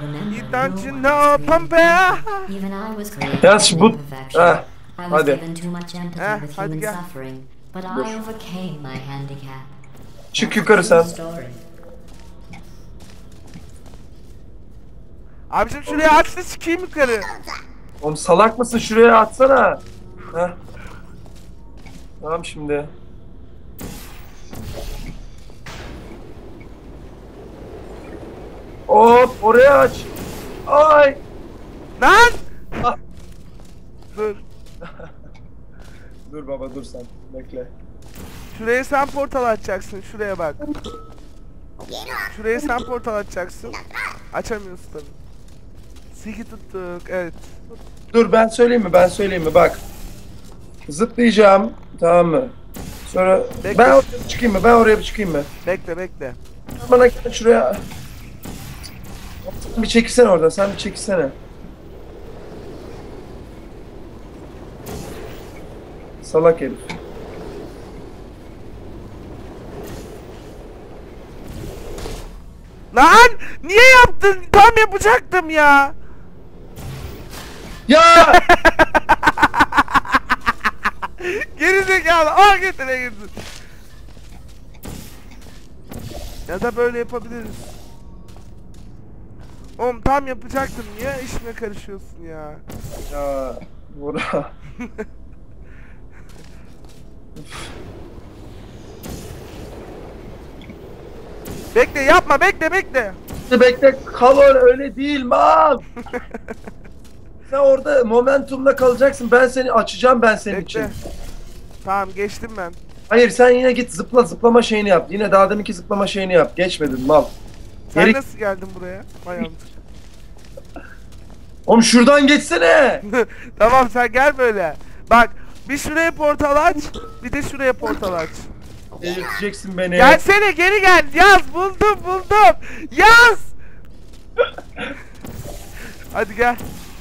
Remember, You don't no you one know, is Pompey? created. Even I was created Ya şu with bu... imperfection. Heh. I was hadi. given too much empathy Eh, with hadi human gel. suffering, but Dur. I overcame my handicap. Çık yukarı sen. Abicim şuraya da çıkayım yukarı. Oğlum salak mısın? Şuraya atsana. Heh. Tamam şimdi. Hop oraya aç. Ay. Lan! Ah. Dur. Dur baba dur sen. Bekle. Şuraya sen portal açacaksın. Şuraya bak. Şuraya sen portal açacaksın. Açamıyorsun tabii. Siki tuttuk. Evet. Dur ben söyleyeyim mi? Ben söyleyeyim mi? Bak. Zıplayacağım. Tamam mı? Sonra Bekle. ben oraya çıkayım mı? Ben oraya çıkayım mı? Bekle bekle. Bana gel şuraya. Bir çekilsene oradan. Sen bir çekilsene. Salak herif. Lan! Niye yaptın? Tam yapacaktım ya. Ya! Geri zekalı. Ah getire girdin. Ya da böyle yapabiliriz. Oğlum tam yapacaktım. Niye işime karışıyorsun ya? ya Bora. Bekle yapma bekle bekle. Bekle kal öyle, değil mal. Sen orada momentumla kalacaksın. Ben seni açacağım ben senin için. Bekle. Tamam geçtim ben. Hayır sen yine git zıpla zıplama şeyini yap. Yine daha deminki zıplama şeyini yap. Geçmedin mal. Sen Geri- nasıl geldin buraya? Amca. Oğlum şuradan geçsene. tamam sen gel böyle. Bak bir şuraya portal aç, bir de şuraya portal aç. Delirteceksin beni. Gelsene geri gel. Yaz buldum buldum. Yaz. Hadi gel.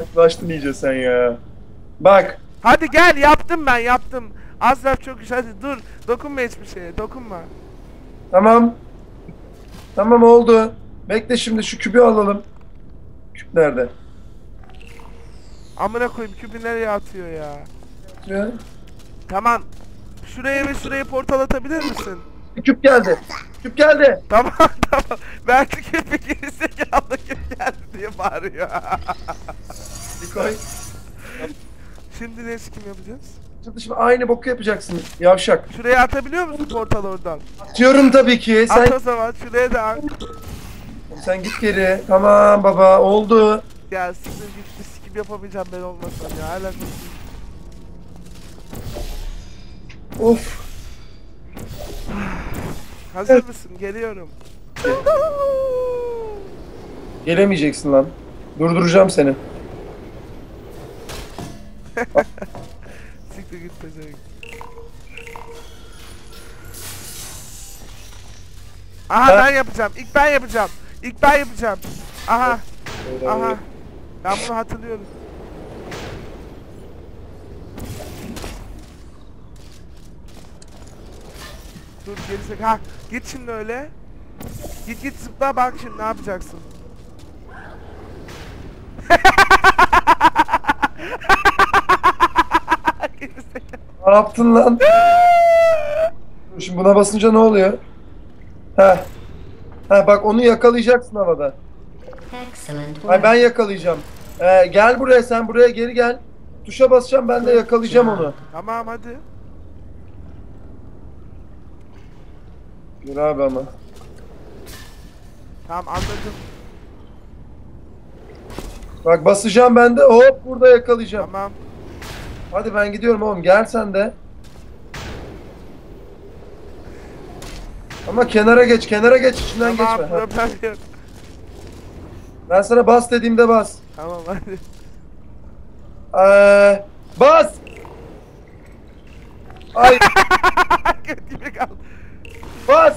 Yaklaştın iyice sen ya. Bak. Hadi gel yaptım ben yaptım. Asraf çok güzel. Hadi dur. Dokunma hiçbir şeye. Dokunma. Tamam. Tamam oldu. Bekle şimdi şu kübü alalım. Küp nerede? Amına koyayım küpü nereye atıyor ya? Ya. Tamam. Şuraya ve şuraya portal atabilir misin? Küp geldi. Küp geldi. Tamam tamam. Belki küpü gerizekalı küp geldi diye bağırıyor. Bir koy. Şimdi ne sikim yapacağız? Şimdi şimdi aynı boku yapacaksın. Yavşak. Şuraya atabiliyor musun portal oradan? Atıyorum tabii ki. At Sen o zaman şuraya da at. sen git geri. Tamam baba oldu. Ya sizin güçlü sikim yapamayacağım ben olmasam ya. Hala. Of. Hazır mısın? Geliyorum. Gelemeyeceksin lan. Durduracağım seni. Siktir git pezevenk. Aha Ha? ben yapacağım. İlk ben yapacağım. İlk ben yapacağım. Aha. Aha. Ben bunu hatırlıyorum. Dur gerisek. Ha git şimdi öyle. Git git zıpla bak şimdi ne yapacaksın. Gerizekalı. Ne yaptın lan? Şimdi buna basınca ne oluyor? Ha. Ha bak onu yakalayacaksın havada. Excellent Ay ben yakalayacağım. Ee, gel buraya sen buraya geri gel. Tuşa basacağım ben de yakalayacağım onu. Tamam hadi. Dur abi ama. Tamam anladım. Bak basacağım ben de hop burada yakalayacağım. Tamam. Hadi ben gidiyorum oğlum gel sen de. Ama kenara geç kenara geç içinden Tamam geçme. Ha. problem yok. Ben sana bas dediğimde bas. Tamam hadi. Ee, bas. Ay Kötü gibi kaldı. bas.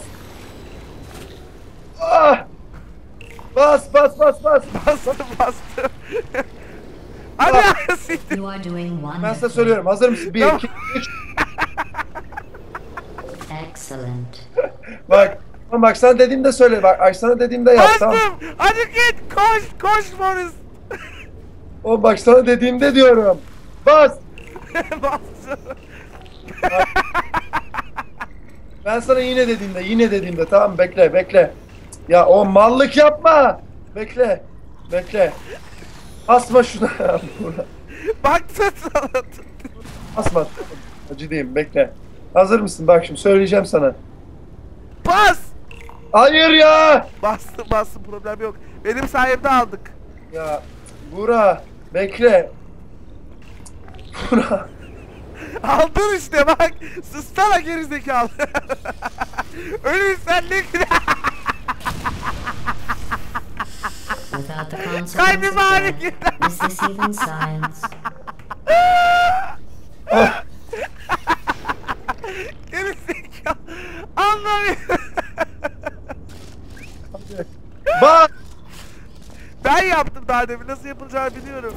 Ah. Bas bas bas bas. Bastım bastım. Hadi siktir. Ben size söylüyorum. Hazır mısın? 1 Tamam. 2 3. Excellent. Bak Tamam bak sana dediğimde söyle. Bak ay sana dediğimde yap tamam. Bastım. Hadi git. Koş. Koş Morris. O bak sana dediğimde diyorum. Bas. Bastım. Ben sana yine dediğimde, yine dediğimde tamam bekle, bekle. Ya o mallık yapma. Bekle, bekle. Basma şuna. Baktın sana. Basma. Acı diyeyim, bekle. Hazır mısın? Bak şimdi söyleyeceğim sana. Bas. Hayır ya. Bastım bastım problem yok. Benim sayemde aldık. Ya Bura, bekle. Bura. Aldın işte bak. Sussana gerizekalı. Ölürsen ne. Without the consequence Kalbim of ağrıyor. death, is this even science? Gerizekalı. Anlamıyorum. Bak. Ben yaptım daha demin. Nasıl yapılacağını biliyorum.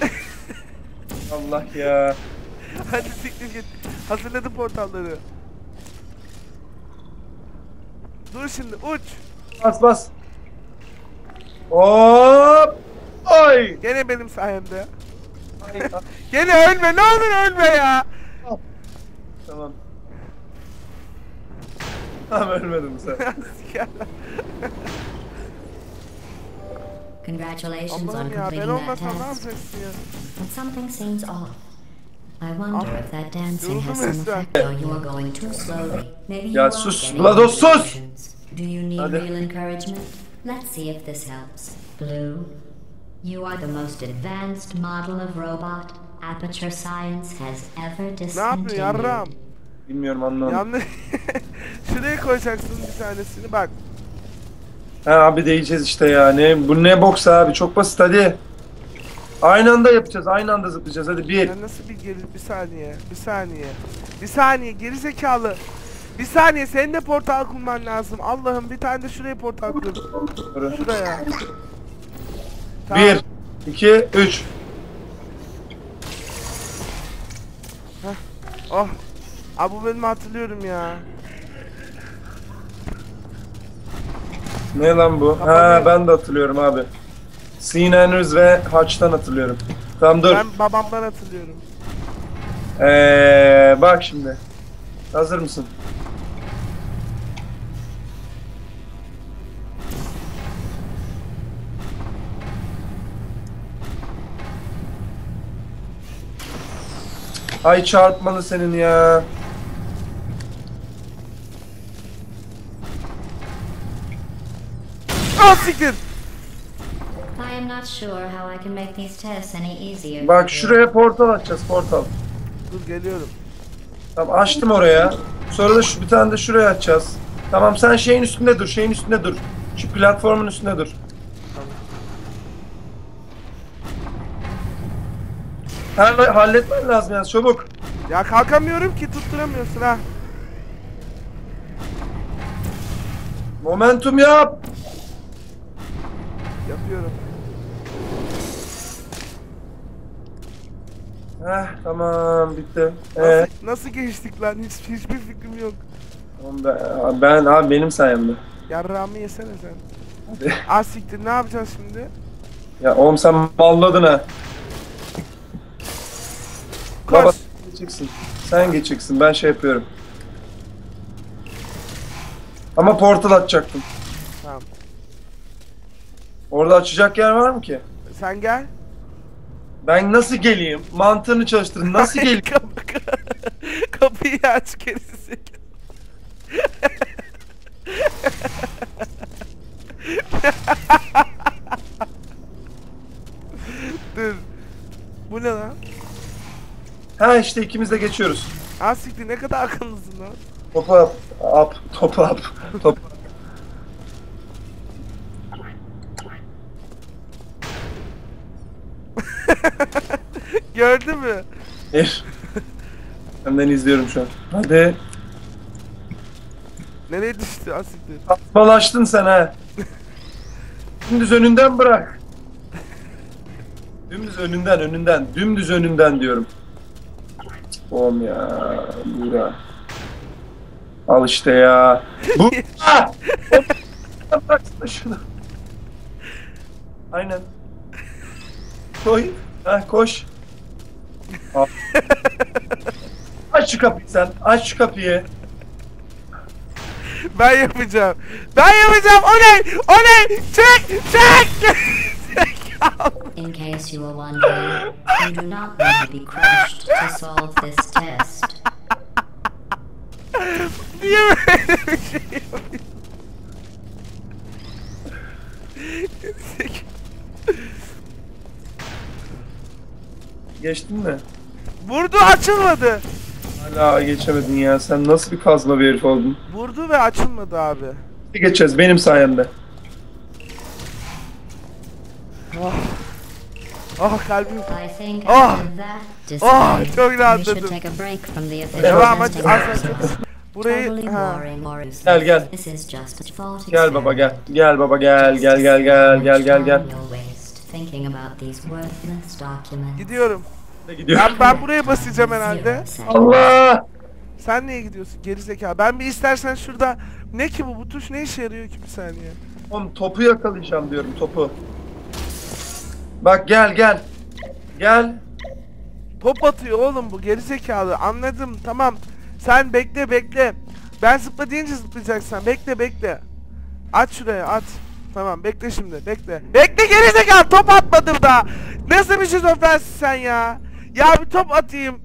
Allah ya. Hadi siktir git. Hazırladım portalları. Dur şimdi uç. Bas bas. Hop. Ay. Gene benim sayemde. Ay, ay. Gene ölme ne olur ölme ya. Tamam. Tamam ölmedim. Sikerler. Congratulations on Allah'ım ya ben completing that olmasam ne task. yapacaksın ya? But something seems off. I wonder if that dancing has Yoruldum some resmen. effect or you are going too slowly. Maybe you Ya are sus, getting Vlados, sus! emotions. Do you need Hadi. real encouragement? Let's see if this helps. Blue, you are the most advanced model of robot Aperture Science has ever Ne yapıyor discontinued. yarram? Bilmiyorum anlamadım. Yanlış. Şuraya koyacaksın bir tanesini bak. Ha abi değeceğiz işte ya. Ne, bu ne boks abi çok basit hadi. Aynı anda yapacağız. Aynı anda zıplayacağız. Hadi bir. Ya nasıl bir geri bir saniye bir saniye bir saniye geri zekalı bir saniye senin de portal kurman lazım Allah'ım bir tane de şuraya portal kur şuraya Tamam. Bir, iki, üç. oh Abi bu bölümü hatırlıyorum ya Ne lan bu? Ha ben de hatırlıyorum abi. Sinners ve Haç'tan hatırlıyorum. Tamam dur. ben babamdan hatırlıyorum Ee, bak şimdi. Hazır mısın? Ay çarpmalı senin ya. Ah siktir I am not sure how I can make these tests any easier. for Bak şuraya portal açacağız portal. dur geliyorum Tamam açtım oraya. Sonra da şu bir tane de şuraya açacağız. Tamam sen şeyin üstünde dur, şeyin üstünde dur. Şu platformun üstünde dur. Halle- halletmen lazım yani çabuk. ya kalkamıyorum ki tutturamıyorsun ha Momentum yap. yapıyorum Heh tamam bitti. Ee, nasıl, nasıl geçtik lan hiç hiçbir fikrim yok tamam ben, ben abi benim sayemde. yarrağımı yesene sen Hadi. ah siktir ne yapacağız şimdi Ya oğlum sen malladın ha. Baba sen geçeceksin. Sen geçeceksin ben şey yapıyorum. Ama portal açacaktım. tamam Orada açacak yer var mı ki? sen gel Ben nasıl geleyim? Mantığını çalıştırın. Nasıl geleyim? Kapı, kapıyı aç gerisi. Dur. Bu ne lan? Ha işte ikimiz de geçiyoruz. Ha siktir ne kadar akıllısın lan. Topu up. Up. Topu up. Top. Gördün mü? Bir. Senden izliyorum şu an. Hadi. Nereye düştü ha siktir. Atmalaştın sen ha. Dümdüz önünden bırak. Dümdüz önünden önünden. Dümdüz önünden diyorum. Oğlum ya. Bura. Al işte ya. Bu. Ah! Atla şunu. Aynen. Koy. Ha koş. Al. Aç şu kapıyı sen. Aç şu kapıyı. Ben yapacağım. Ben yapacağım. O ne? O ne? Çek! Çek! In case you were wondering, you do not need to be crushed to solve this test. Niye böyle bir şey yapıyorsun? Geçtin mi? Vurdu açılmadı. Hala geçemedin ya. Sen nasıl bir kazma bir herif oldun? Vurdu ve açılmadı abi. Geçeceğiz benim sayemde. Ah. Ah kalbim. Oh! Oh, display, çok rahatladım. Devam aç. Burayı. Gel, gel. Gel baba gel. Gel baba gel gel gel gel gel gel gel. Gidiyorum. Ne gidiyor? Ben, ben buraya basacağım herhalde. Allah! Sen niye gidiyorsun geri zekalı? Ben bir istersen şurada ne ki bu? Bu tuş ne işe yarıyor ki bir saniye? Oğlum topu yakalayacağım diyorum topu. Bak gel gel. Gel. Top atıyor oğlum bu geri zekalı. Anladım tamam. Sen bekle bekle. Ben zıpla deyince zıplayacaksın. Bekle bekle. At şuraya at. Tamam bekle şimdi bekle. Bekle geri zekalı top atmadım da. Nasıl bir şizofrensin sen ya? Ya bir top atayım.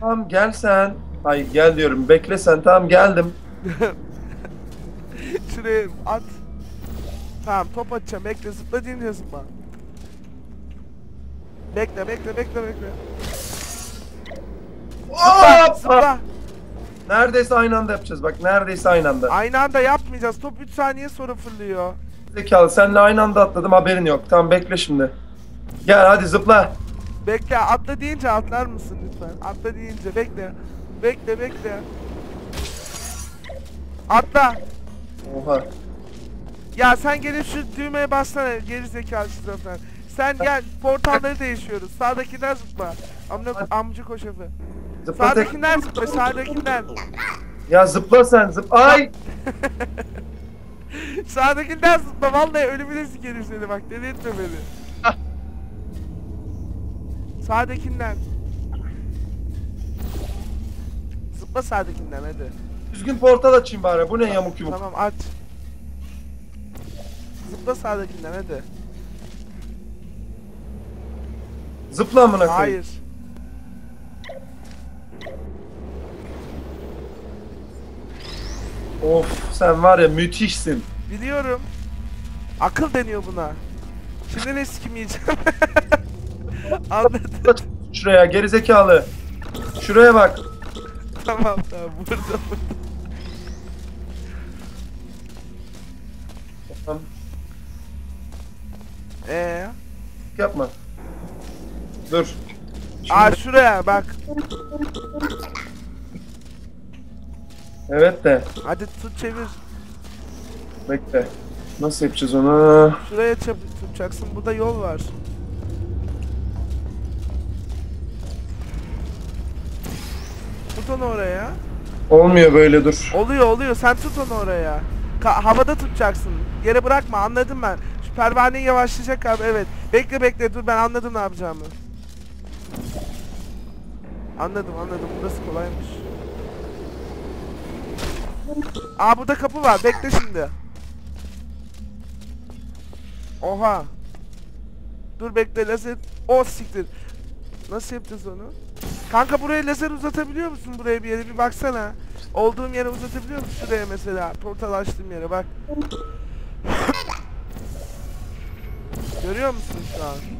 Tamam gel sen. Ay gel diyorum. Bekle sen. Tamam geldim. Şuraya at. Tamam top atacağım. Bekle zıpla deyince zıpla. Bekle bekle bekle bekle. Zıpla zıpla. Neredeyse aynı anda yapacağız. Bak neredeyse aynı anda. Aynı anda yapmayacağız. Top 3 saniye sonra fırlıyor. Zekalı senle aynı anda atladım haberin yok. Tamam bekle şimdi. Gel hadi zıpla. Bekle atla deyince atlar mısın lütfen? Atla deyince bekle. Bekle bekle. Atla. Oha. Ya sen gelip şu düğmeye bassana geri zekalı şizofren. Sen gel portalları değişiyoruz. Sağdakinden zıpla. Amına amcı koşafı. Zıpla tek. Sağdakinden zıpla sağdakinden. Ya zıpla sen zıp. Ay! Sağdakinden zıpla vallahi ölümüne sikerim seni bak deli etme beni. Sağdakinden. Zıpla sağdakinden hadi. Düzgün portal açayım bari. Bu ne yamuk yumuk. Tamam aç. Zıpla sağdakinden hadi. Zıpla amına koyayım. Hayır. Of sen var ya müthişsin. Biliyorum. Akıl deniyor buna. Şimdi ne sikim yiyeceğim? Anladım. Şuraya gerizekalı. Şuraya bak. tamam tamam burada burada. Tamam. Ee, Yapma. Dur. Şimdi- aa şuraya bak. Evet de. Hadi tut çevir. Bekle. Nasıl yapacağız onu? Şuraya çap tutacaksın. Burada yol var. Tut onu oraya. Olmuyor böyle dur. Oluyor oluyor. Sen tut onu oraya. Ka- havada tutacaksın. Yere bırakma. Anladım ben. Şu pervaneyi yavaşlayacak abi. Evet. Bekle bekle. Dur ben anladım ne yapacağımı. Anladım anladım. Burası kolaymış. Aa burada kapı var. Bekle şimdi. Oha. Dur bekle lazer. O siktir. Nasıl yapacağız onu? Kanka buraya lazer uzatabiliyor musun buraya bir yere bir baksana. Olduğum yere uzatabiliyor musun şuraya mesela? Portal açtığım yere bak. Görüyor musun şu an?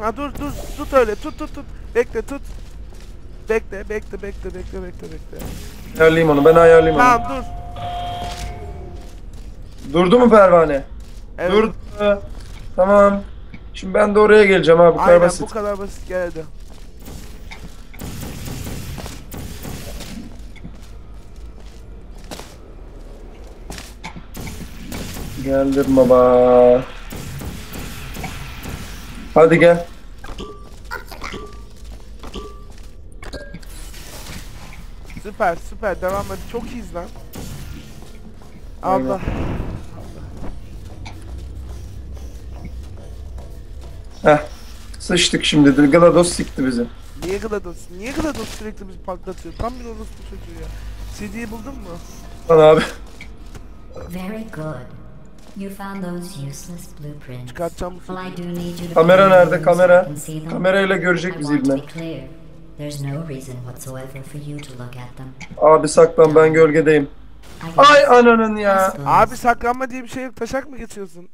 Ha dur dur tut öyle tut tut tut. Bekle tut. Bekle bekle bekle bekle bekle bekle. Ayarlayayım onu ben ayarlayayım onu. Tamam dur. Durdu mu pervane? Evet. Durdu. Tamam. Şimdi ben de oraya geleceğim abi. Bu kadar Aynen basit. bu kadar basit geldi. Geldim baba. Hadi gel. Süper süper devam hadi çok iyiyiz lan. Allah. Heh. Sıçtık şimdi. de. GLaDOS sikti bizi. Niye GLaDOS? Niye GLaDOS sürekli bizi patlatıyor? Tam bir orospu çocuğu ya. CD'yi buldun mu? Lan abi. Very good. Çıkartacağım bu Well, I do need you to Kamera nerede? Kamera. Kamerayla görecek bizi ibne. Abi saklan ben gölgedeyim. Ay ananın ya. Abi saklanma diye bir şey yok. Taşak mı geçiyorsun?